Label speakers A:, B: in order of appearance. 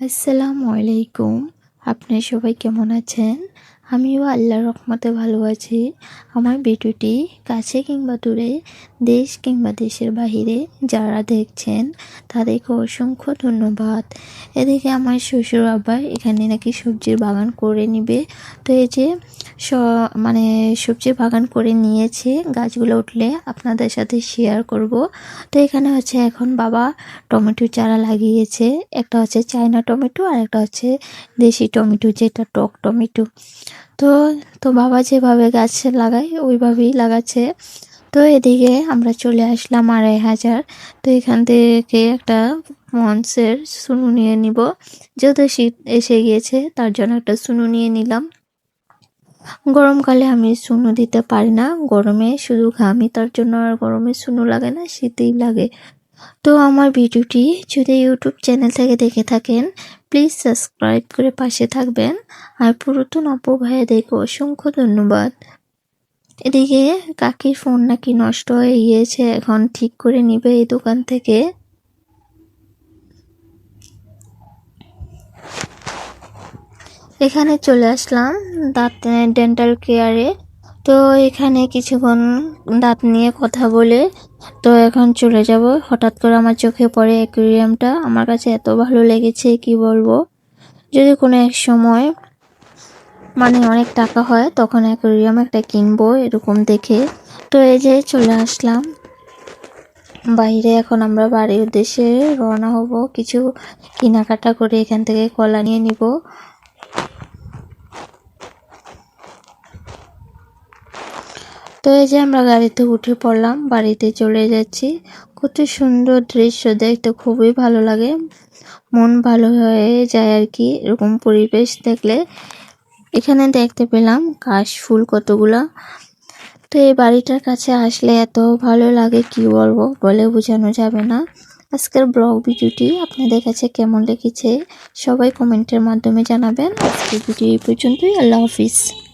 A: আসসালামু আলাইকুম। আপনি সবাই কেমন আছেন? আমিও আল্লাহর রহমতে ভালো আছি। আমার ভিডিওটি কাছে কিংবা দূরে, দেশ কিংবা দেশের বাহিরে যারা দেখছেন, তাদেরকে অসংখ্য ধন্যবাদ। এদিকে আমার শ্বশুর আব্বা এখানে নাকি সবজির বাগান করে নিবে। তো এই যে স মানে সবজির বাগান করে নিয়েছে, গাছগুলো উঠলে আপনাদের সাথে শেয়ার করব। তো এখানে হচ্ছে এখন বাবা টমেটো চারা লাগিয়েছে। একটা হচ্ছে চায়না টমেটো আর একটা হচ্ছে দেশি টমেটো, যেটা টক টমেটো। তো তো বাবা যেভাবে গাছ লাগায়, ওইভাবেই লাগাচ্ছে। তো এদিকে আমরা চলে আসলাম আড়াই হাজার। তো এখান থেকে একটা মঞ্চের সুনু নিয়ে নিব। যেহেতু শীত এসে গিয়েছে, তার জন্য একটা সুনু নিয়ে নিলাম। গরমকালে আমি সুনু দিতে পারি না। গরমে শুধু ঘামি, তার জন্য আর গরমে সুনু লাগে না, শীতেই লাগে। তো আমার ভিডিওটি যদি ইউটিউব চ্যানেল থেকে দেখে থাকেন প্লিজ সাবস্ক্রাইব করে পাশে থাকবেন। আর পুরাতন অপু ভাইয়াদেরকে অসংখ্য ধন্যবাদ। এদিকে কাকির ফোন নাকি নষ্ট হয়ে গিয়েছে, এখন ঠিক করে নিবে এই দোকান থেকে। এখানে চলে আসলাম দাঁত ডেন্টাল কেয়ারে তো এখানে কিছুক্ষণ দাঁত নিয়ে কথা বলে তো এখন চলে যাব। হঠাৎ করে আমার চোখে পড়ে অ্যাকুরিয়ামটা। আমার কাছে এত ভালো লেগেছে, কি বলব? যদি কোনো এক সময় মানে অনেক টাকা হয়, তখন অ্যাকুরিয়াম একটা কিনবো এরকম দেখে। তো এই যে চলে আসলাম। বাইরে এখন আমরা বাড়ির উদ্দেশ্যে রওনা হব। কিছু কেনাকাটা করে এখান থেকে কলা নিয়ে নিব। তো এই যে আমরা গাড়িতে উঠে পড়লাম, বাড়িতে চলে যাচ্ছি। কত সুন্দর দৃশ্য, দেখতে খুবই ভালো লাগে। মন ভালো হয়ে যায় আর কি, এরকম পরিবেশ দেখলে। এখানে দেখতে পেলাম কাশ ফুল কতগুলা। তো এই বাড়িটার কাছে আসলে এত ভালো লাগে, কি বলব, বলে বোঝানো যাবে না। আজকের ব্লগ ভিডিওটি আপনাদের কাছে কেমন লেগেছে, সবাই কমেন্টের মাধ্যমে জানাবেন। আজকের ভিডিও এই পর্যন্তই, আল্লাহ হাফিজ।